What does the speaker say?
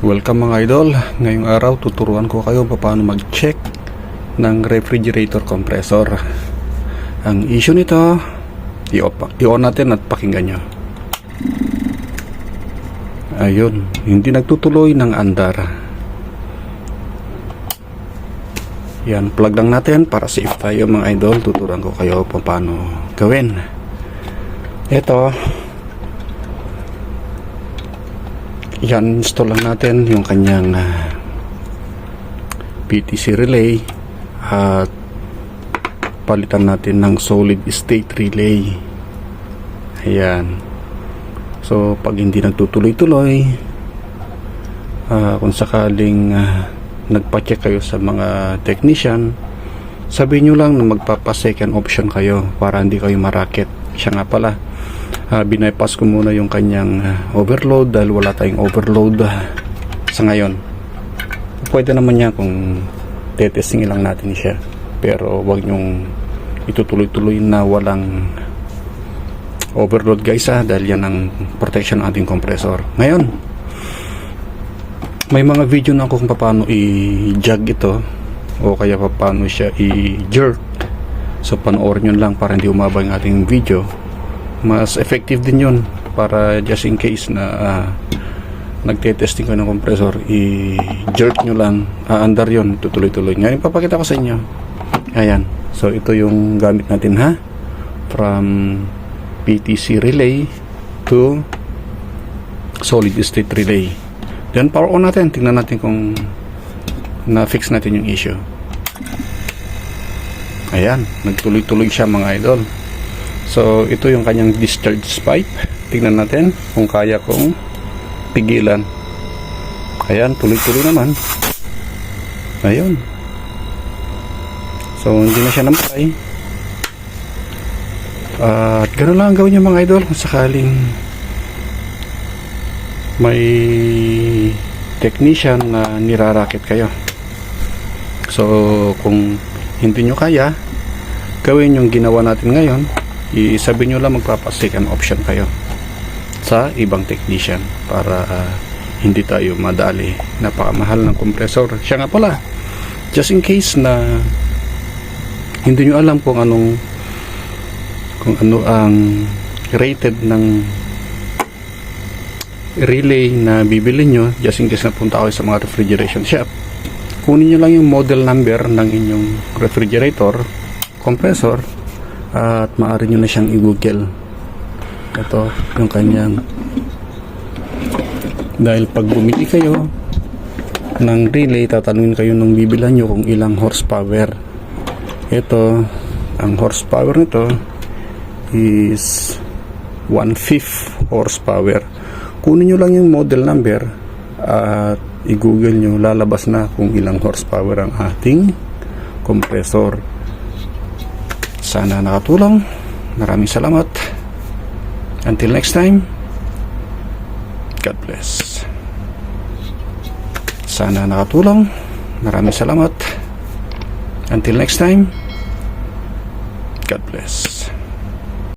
Welcome mga idol. Ngayong araw tuturuan ko kayo paano mag-check ng refrigerator compressor. Ang issue nito, i-on natin at pakinggan nyo. Ayun, hindi nagtutuloy ng andar. Yan, plug lang natin para safe tayo mga idol. Tuturuan ko kayo paano gawin. Ito, yan install lang natin yung kanyang ah, PTC relay at palitan natin ng solid state relay. Ayan. So pag hindi nagtutuloy-tuloy ah, kung sakaling ah, nagpa-check kayo sa mga technician sabihin nyo lang na magpapa second option kayo para hindi kayo marakit siya nga pala uh, binaypass ko muna yung kanyang overload dahil wala tayong overload sa ngayon. Pwede naman yan kung tetesting lang natin siya pero wag nyong itutuloy-tuloy na walang overload guys ha dahil yan ang protection ng ating compressor. Ngayon may mga video na ako kung paano i-jog ito o kaya paano siya i-jerk. So panoorin nyo lang para hindi umaba yung ating video mas effective din yun para just in case na uh, nagte-testing ko ng compressor i-jerk nyo lang aandar yun tutuloy-tuloy. Ngayon papakita ko sa inyo. Ayan. So ito yung gamit natin ha? From PTC relay to solid state relay. Then power on natin. Tingnan natin kung na-fix natin yung issue. Ayan. Nagtuloy-tuloy siya mga idol So, ito yung kanyang discharge pipe. Tingnan natin kung kaya kong pigilan. Ayan, tuloy-tuloy naman. Ayun. So, hindi na siya namatay. At gano'n lang ang gawin niyo mga idol kung sakaling may technician na nirarakit kayo. So, kung hindi nyo kaya, gawin yung ginawa natin ngayon isabi nyo lang magpapa second option kayo sa ibang technician para uh, hindi tayo madali. Napakamahal ng compressor. Siya nga pala just in case na hindi nyo alam kung anong kung ano ang rated ng relay na bibili nyo just in case na punta kayo sa mga refrigeration shop kunin nyo lang yung model number ng inyong refrigerator compressor at maaari nyo na siyang i-google. Ito yung kanyang dahil pag bumili kayo ng relay tatanungin kayo nung bibilan nyo kung ilang horsepower. Ito ang horsepower nito is 1/5 horsepower. Kunin nyo lang yung model number at i-google nyo. Lalabas na kung ilang horsepower ang ating compressor sana nakatulong. Maraming salamat. Until next time, God bless. Sana nakatulong. Maraming salamat. Until next time, God bless.